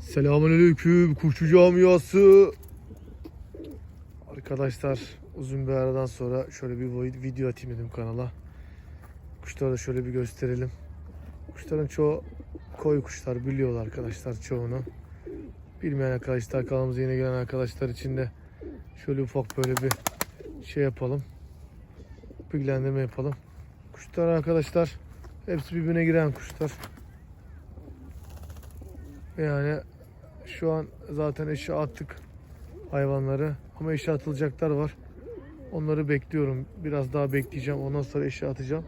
Selamünaleyküm kuşçu camiası. Arkadaşlar uzun bir aradan sonra şöyle bir video atayım dedim kanala. Kuşları da şöyle bir gösterelim. Kuşların çoğu koyu kuşlar biliyorlar arkadaşlar çoğunu. Bilmeyen arkadaşlar kanalımıza yeni gelen arkadaşlar için de şöyle ufak böyle bir şey yapalım. Bilgilendirme yapalım. Kuşlar arkadaşlar hepsi birbirine giren kuşlar. Yani şu an zaten eşe attık hayvanları ama eşe atılacaklar var. Onları bekliyorum. Biraz daha bekleyeceğim. Ondan sonra eşe atacağım.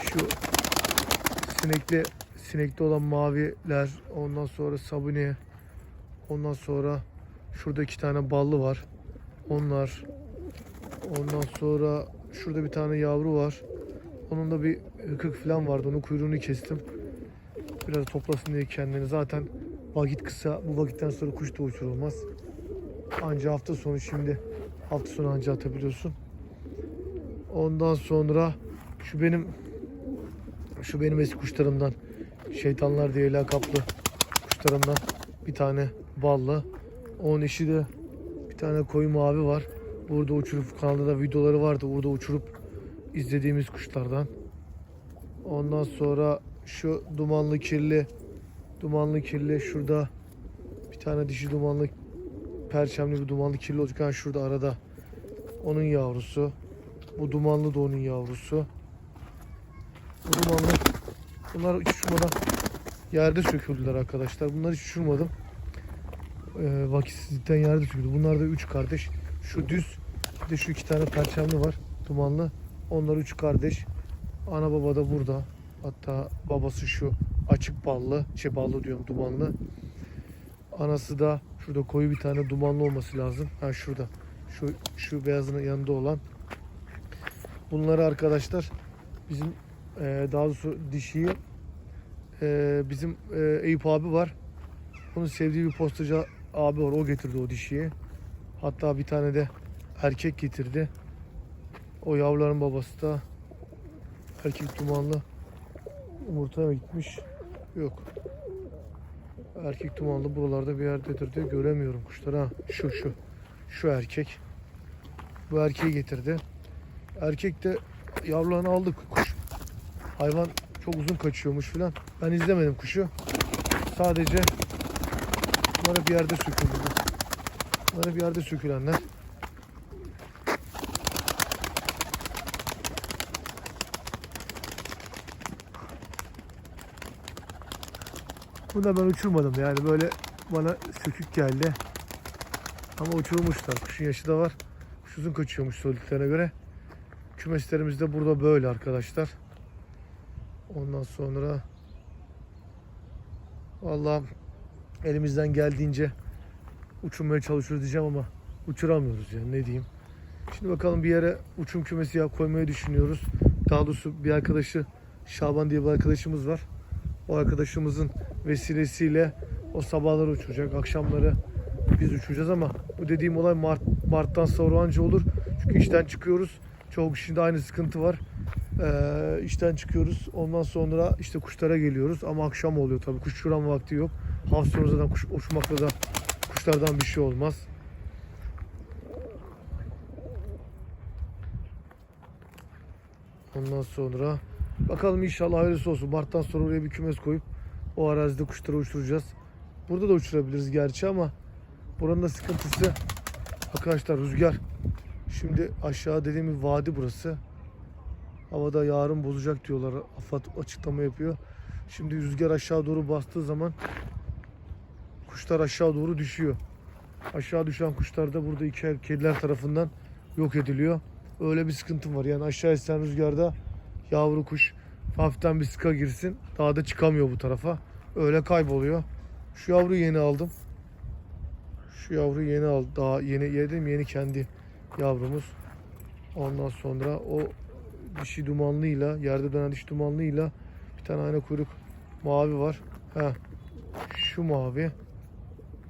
Şu sinekli sinekli olan maviler, ondan sonra sabuni, ondan sonra şurada iki tane ballı var. Onlar. Ondan sonra şurada bir tane yavru var. Onun da bir hıkık falan vardı. Onun kuyruğunu kestim. Biraz toplasın diye kendini. Zaten vakit kısa. Bu vakitten sonra kuş da uçurulmaz. Anca hafta sonu şimdi. Hafta sonu anca atabiliyorsun. Ondan sonra şu benim şu benim eski kuşlarımdan şeytanlar diye lakaplı kuşlarımdan bir tane ballı. Onun eşi de bir tane koyu mavi var. Burada uçurup kanalda da videoları vardı. Burada uçurup izlediğimiz kuşlardan. Ondan sonra şu dumanlı kirli dumanlı kirli şurada bir tane dişi dumanlı perçemli bir dumanlı kirli olacak. Ha şurada arada onun yavrusu. Bu dumanlı da onun yavrusu. Bu dumanlı bunlar hiç uçurmadan yerde söküldüler arkadaşlar. Bunları hiç uçurmadım. Ee, vakitsizlikten yerde söküldü. Bunlar da üç kardeş. Şu düz bir de şu iki tane perçemli var. Dumanlı. Onlar üç kardeş. Ana baba da burada. Hatta babası şu açık ballı, şey ballı diyorum dumanlı. Anası da şurada koyu bir tane dumanlı olması lazım. Ha şurada. Şu şu beyazının yanında olan. Bunları arkadaşlar bizim e, daha doğrusu dişiyi e, bizim e, Eyüp abi var. Onun sevdiği bir postacı abi var. O getirdi o dişiyi. Hatta bir tane de erkek getirdi. O yavruların babası da erkek dumanlı yumurtaya mı gitmiş? Yok. Erkek dumanlı buralarda bir yerdedir diye göremiyorum kuşları. Ha, şu şu. Şu erkek. Bu erkeği getirdi. Erkek de yavrularını aldı kuş. Hayvan çok uzun kaçıyormuş filan. Ben izlemedim kuşu. Sadece bunlara bir yerde söküldü. Bunlara bir yerde sökülenler. Bunu da ben uçurmadım yani böyle bana sökük geldi. Ama uçurmuşlar. Kuşun yaşı da var. Kuş uzun kaçıyormuş söylediklerine göre. Kümeslerimiz de burada böyle arkadaşlar. Ondan sonra vallahi elimizden geldiğince uçurmaya çalışıyoruz diyeceğim ama uçuramıyoruz yani ne diyeyim. Şimdi bakalım bir yere uçum kümesi ya koymayı düşünüyoruz. Daha doğrusu bir arkadaşı Şaban diye bir arkadaşımız var. O arkadaşımızın vesilesiyle o sabahları uçuracak, akşamları biz uçuracağız ama bu dediğim olay Mart, Mart'tan sonra anca olur. Çünkü işten çıkıyoruz. Çoğu kişinin de aynı sıkıntı var. Ee, işten çıkıyoruz. Ondan sonra işte kuşlara geliyoruz ama akşam oluyor tabii. Kuş uçurma vakti yok. Sonu zaten kuş uçmakla da kuşlardan bir şey olmaz. Ondan sonra bakalım inşallah hayırlısı olsun. Mart'tan sonra oraya bir kümes koyup o arazide kuşları uçuracağız. Burada da uçurabiliriz gerçi ama buranın da sıkıntısı arkadaşlar rüzgar. Şimdi aşağı dediğim bir vadi burası. Havada yarın bozacak diyorlar. AFAD açıklama yapıyor. Şimdi rüzgar aşağı doğru bastığı zaman kuşlar aşağı doğru düşüyor. Aşağı düşen kuşlar da burada iki kediler tarafından yok ediliyor. Öyle bir sıkıntım var. Yani aşağı esen rüzgarda yavru kuş hafiften bir sıka girsin. Daha da çıkamıyor bu tarafa. Öyle kayboluyor. Şu yavruyu yeni aldım. Şu yavruyu yeni aldım. Daha yeni yedim yeni kendi yavrumuz. Ondan sonra o dişi dumanlıyla, yerde dönen dişi dumanlıyla bir tane ayna kuyruk mavi var. Ha. Şu mavi.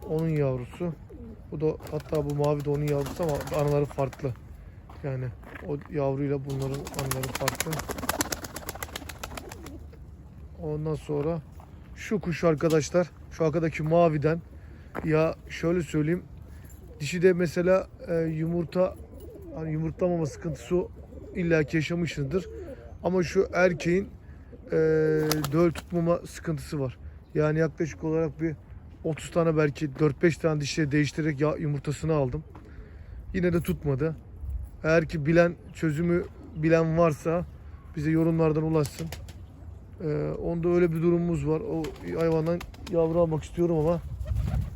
Onun yavrusu. Bu da hatta bu mavi de onun yavrusu ama anaları farklı. Yani o yavruyla bunların anaları farklı. Ondan sonra Şu kuş arkadaşlar, şu arkadaki maviden ya şöyle söyleyeyim. Dişi de mesela e, yumurta hani yumurtlamama sıkıntısı illaki yaşamışsındır. Ama şu erkeğin e, döl tutmama sıkıntısı var. Yani yaklaşık olarak bir 30 tane belki 4-5 tane dişleri değiştirerek ya, yumurtasını aldım. Yine de tutmadı. Eğer ki bilen çözümü bilen varsa bize yorumlardan ulaşsın. Ee, onda öyle bir durumumuz var. O hayvandan yavru almak istiyorum ama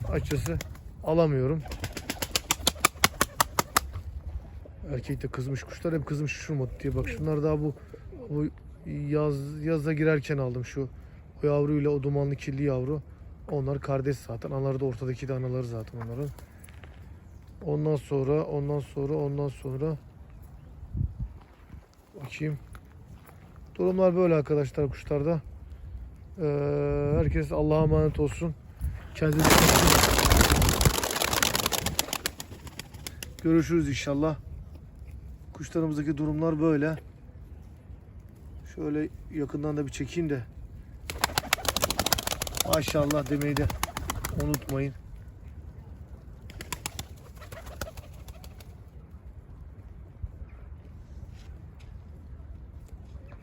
açıkçası alamıyorum. Erkek de kızmış kuşlar hep kızmış şuşurmadı diye. Bak şunlar daha bu bu yaz yaza girerken aldım şu o yavruyla o dumanlı kirli yavru. Onlar kardeş zaten. Anaları da ortadaki de anaları zaten onların. Ondan sonra, ondan sonra, ondan sonra bakayım. Durumlar böyle arkadaşlar kuşlarda. Ee, herkes Allah'a emanet olsun. Kendinize. Görüşürüz inşallah. Kuşlarımızdaki durumlar böyle. Şöyle yakından da bir çekeyim de. Maşallah demeyi de unutmayın.